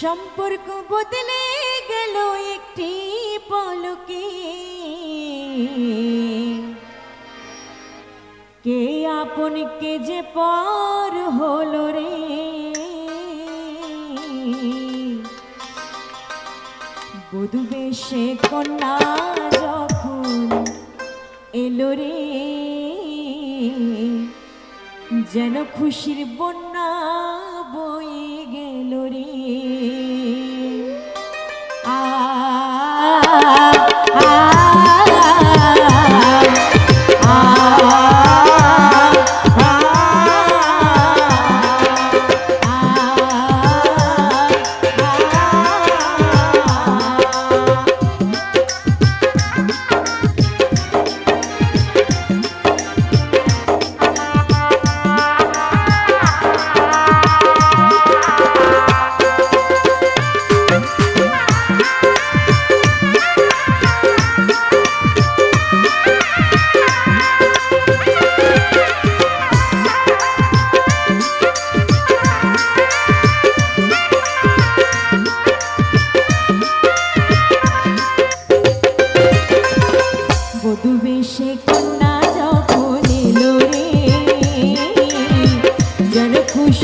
সম্পর্ক বদলে গেল একটি পলকে। কে আপন কে যে পর হলো রে? বধুবে সে কন্যা যখন এলো রে, যেন খুশির বন্যা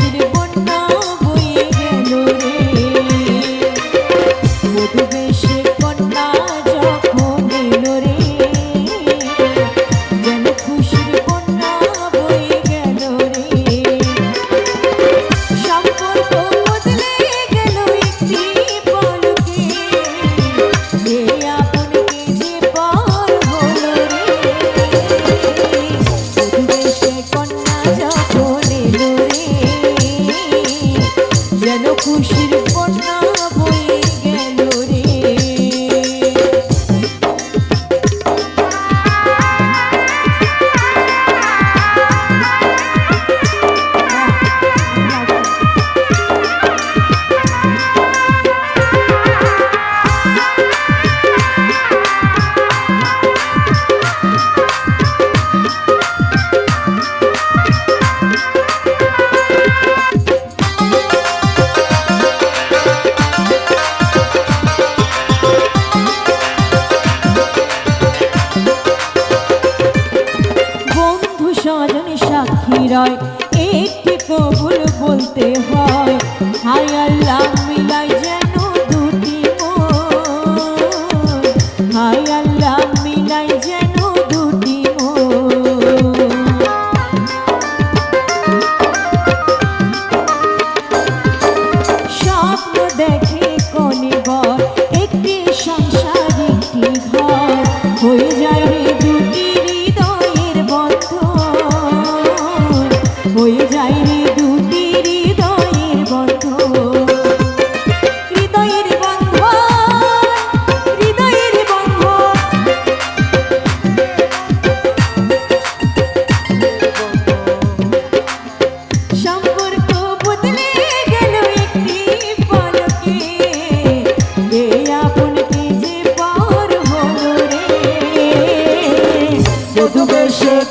নদীর বন্যা জীবন না বই করতে হয়। হায় আল্লাহ মিলা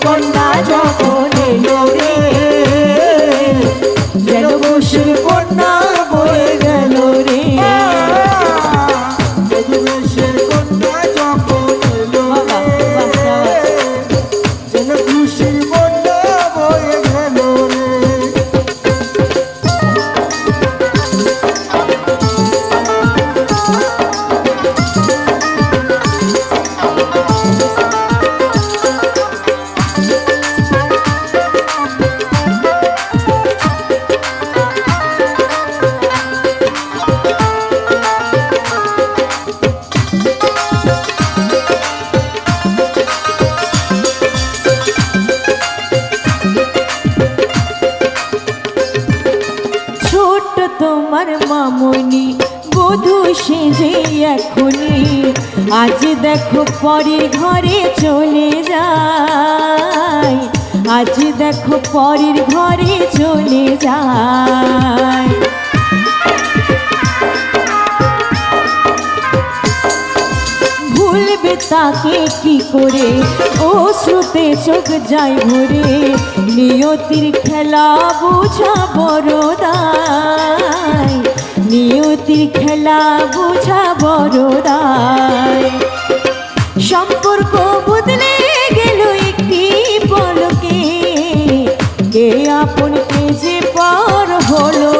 কন্যা যখন যেন বসে আমার মামনি, বধু সেজে এখনি। আজ দেখো পরে ঘরে চলে যায়। আজ দেখো পরের ঘরে চলে যায়। তাকে কি করে? ও শ্রুতে চোখ যাই ভরে। নিয়তির খেলা বোঝা বড়দায় নিয়তির খেলা বোঝা বড়দায় সম্পর্ক বদলে গেল একটি পলকে। কে আপনকে যে পর হলো